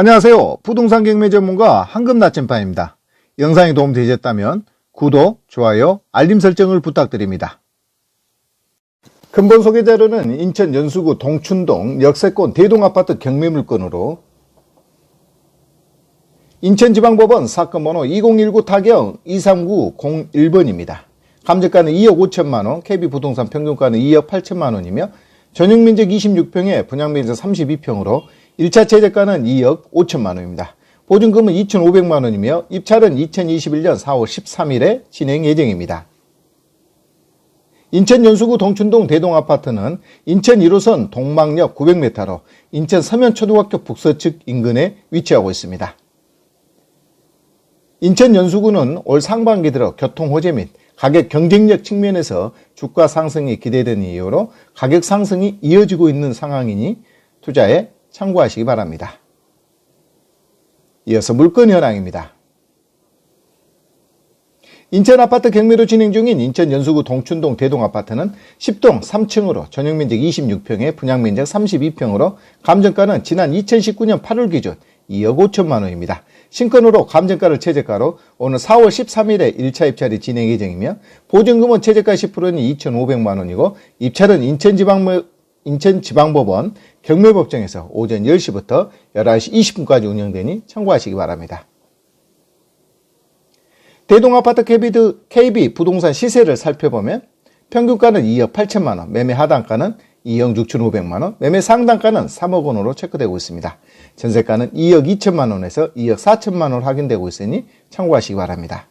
안녕하세요. 부동산 경매 전문가 황금 나침반입니다. 영상이 도움되셨다면 구독, 좋아요, 알림 설정을 부탁드립니다. 근본 소개 자료는 인천 연수구 동춘동 역세권 대동아파트 경매 물건으로 인천지방법원 사건 번호 2019 타경 23901번입니다. 감정가는 2억 5천만원, KB부동산 평균가는 2억 8천만원이며 전용면적 26평에 분양면적 32평으로 1차 최저가는 2억 5천만 원입니다. 보증금은 2,500만 원이며 입찰은 2021년 4월 13일에 진행 예정입니다. 인천 연수구 동춘동 대동아파트는 인천 1호선 동막역 900m로 인천 서면초등학교 북서측 인근에 위치하고 있습니다. 인천 연수구는 올 상반기 들어 교통 호재 및 가격 경쟁력 측면에서 주가 상승이 기대되는 이유로 가격 상승이 이어지고 있는 상황이니 투자에 참고하시기 바랍니다. 이어서 물건 현황입니다. 인천 아파트 경매로 진행 중인 인천 연수구 동춘동 대동 아파트는 10동 3층으로 전용면적 26평에 분양면적 32평으로 감정가는 지난 2019년 8월 기준 2억 5천만 원입니다. 신건으로 감정가를 최저가로 오늘 4월 13일에 1차 입찰이 진행 예정이며 보증금은 최저가 10%는 2,500만 원이고 입찰은 인천지방 인천지방법원 경매법정에서 오전 10시부터 11시 20분까지 운영되니 참고하시기 바랍니다. 대동아파트 KB드, KB 부동산 시세를 살펴보면 평균가는 2억 8천만 원, 매매 하단가는 2억 6천5백만 원, 매매 상단가는 3억 원으로 체크되고 있습니다. 전세가는 2억 2천만 원에서 2억 4천만 원 확인되고 있으니 참고하시기 바랍니다.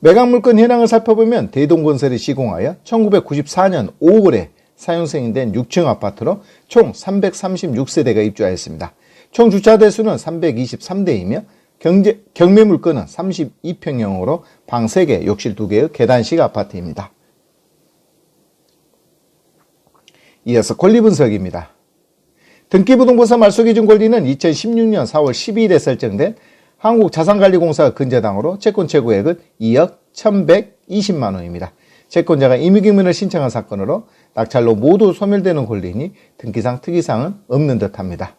매각 물건 현황을 살펴보면 대동건설이 시공하여 1994년 5월에 사용 승인된 6층 아파트로 총 336세대가 입주하였습니다. 총 주차 대 수는 323대이며 경제, 경매 물건은 32평형으로 방 3개, 욕실 2개의 계단식 아파트입니다. 이어서 권리 분석입니다. 등기부등본사 말소기준 권리는 2016년 4월 12일에 설정된 한국자산관리공사 근저당으로 채권 최고액은 2억 1120만 원입니다. 채권자가 임의기문을 신청한 사건으로 낙찰로 모두 소멸되는 권리니 등기상 특이사항은 없는 듯합니다.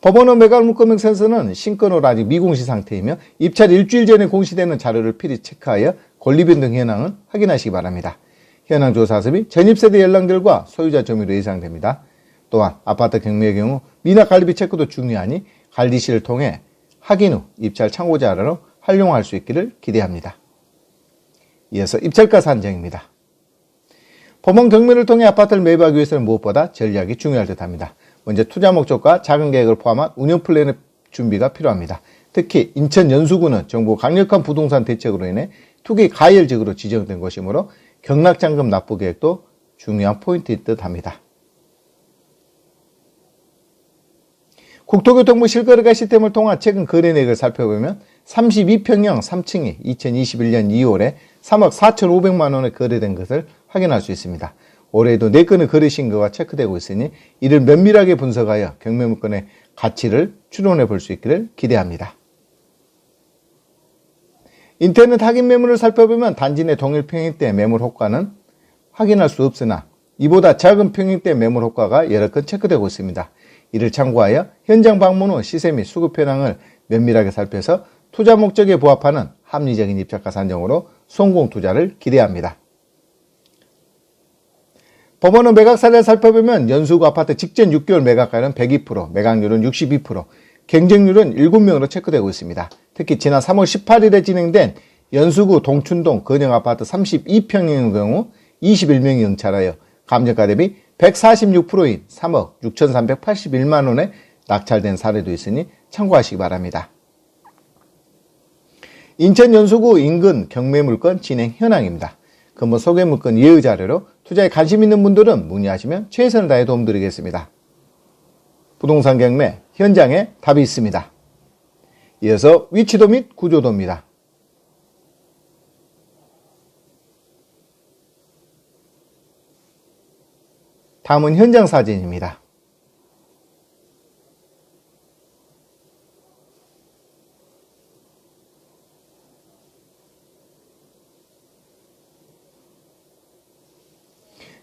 법원의 매각 물건명 센서는 신건으로 아직 미공시 상태이며 입찰 일주일 전에 공시되는 자료를 필히 체크하여 권리 변동 현황을 확인하시기 바랍니다. 현황 조사서 및 전입세대 연락들과 소유자 점유로 예상됩니다. 또한 아파트 경매의 경우 미납 관리비 체크도 중요하니 관리실을 통해 확인 후 입찰 참고 자료로 활용할 수 있기를 기대합니다. 이어서 입찰가 산정입니다. 법원 경매를 통해 아파트를 매입하기 위해서는 무엇보다 전략이 중요할 듯 합니다. 먼저 투자 목적과 작은 계획을 포함한 운영 플랜의 준비가 필요합니다. 특히 인천 연수구는 정부 강력한 부동산 대책으로 인해 투기 가열적으로 지정된 것이므로 경락장금 납부 계획도 중요한 포인트일 듯 합니다. 국토교통부 실거래가 시스템을 통한 최근 거래 내역을 살펴보면 32평형 3층이 2021년 2월에 3억 4,500만 원에 거래된 것을 확인할 수 있습니다. 올해에도 4건의 거래 신고가 체크되고 있으니 이를 면밀하게 분석하여 경매물건의 가치를 추론해 볼 수 있기를 기대합니다. 인터넷 확인 매물을 살펴보면 단지 내 동일 평행대 매물 효과는 확인할 수 없으나 이보다 작은 평행대 매물 효과가 여러 건 체크되고 있습니다. 이를 참고하여 현장 방문 후 시세 및 수급 현황을 면밀하게 살펴서 투자 목적에 부합하는 합리적인 입찰가 산정으로 성공 투자를 기대합니다. 법원은 매각 사례를 살펴보면 연수구 아파트 직전 6개월 매각가는 102%, 매각률은 62%, 경쟁률은 7명으로 체크되고 있습니다. 특히 지난 3월 18일에 진행된 연수구 동춘동 건영아파트 32평형의 경우 21명이 응찰하여 감정가 대비 146%인 3억 6,381만 원에 낙찰된 사례도 있으니 참고하시기 바랍니다. 인천 연수구 인근 경매 물건 진행 현황입니다. 근본 소개 물건 예의 자료로 투자에 관심 있는 분들은 문의하시면 최선을 다해 도움드리겠습니다. 부동산 경매 현장에 답이 있습니다. 이어서 위치도 및 구조도입니다. 다음은 현장 사진입니다.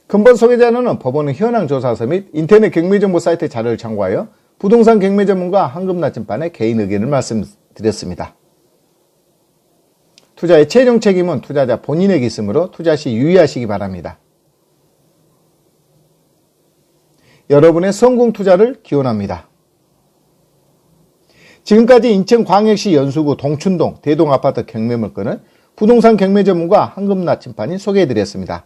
근본 소개자는 법원의 현황 조사서 및 인터넷 경매 정보 사이트 자료를 참고하여 부동산 경매 전문가 황금나침반의 개인 의견을 말씀드렸습니다. 투자의 최종 책임은 투자자 본인에게 있으므로 투자 시 유의하시기 바랍니다. 여러분의 성공 투자를 기원합니다. 지금까지 인천 광역시 연수구 동춘동 대동아파트 경매물건을 부동산 경매 전문가 황금나침반이 소개해드렸습니다.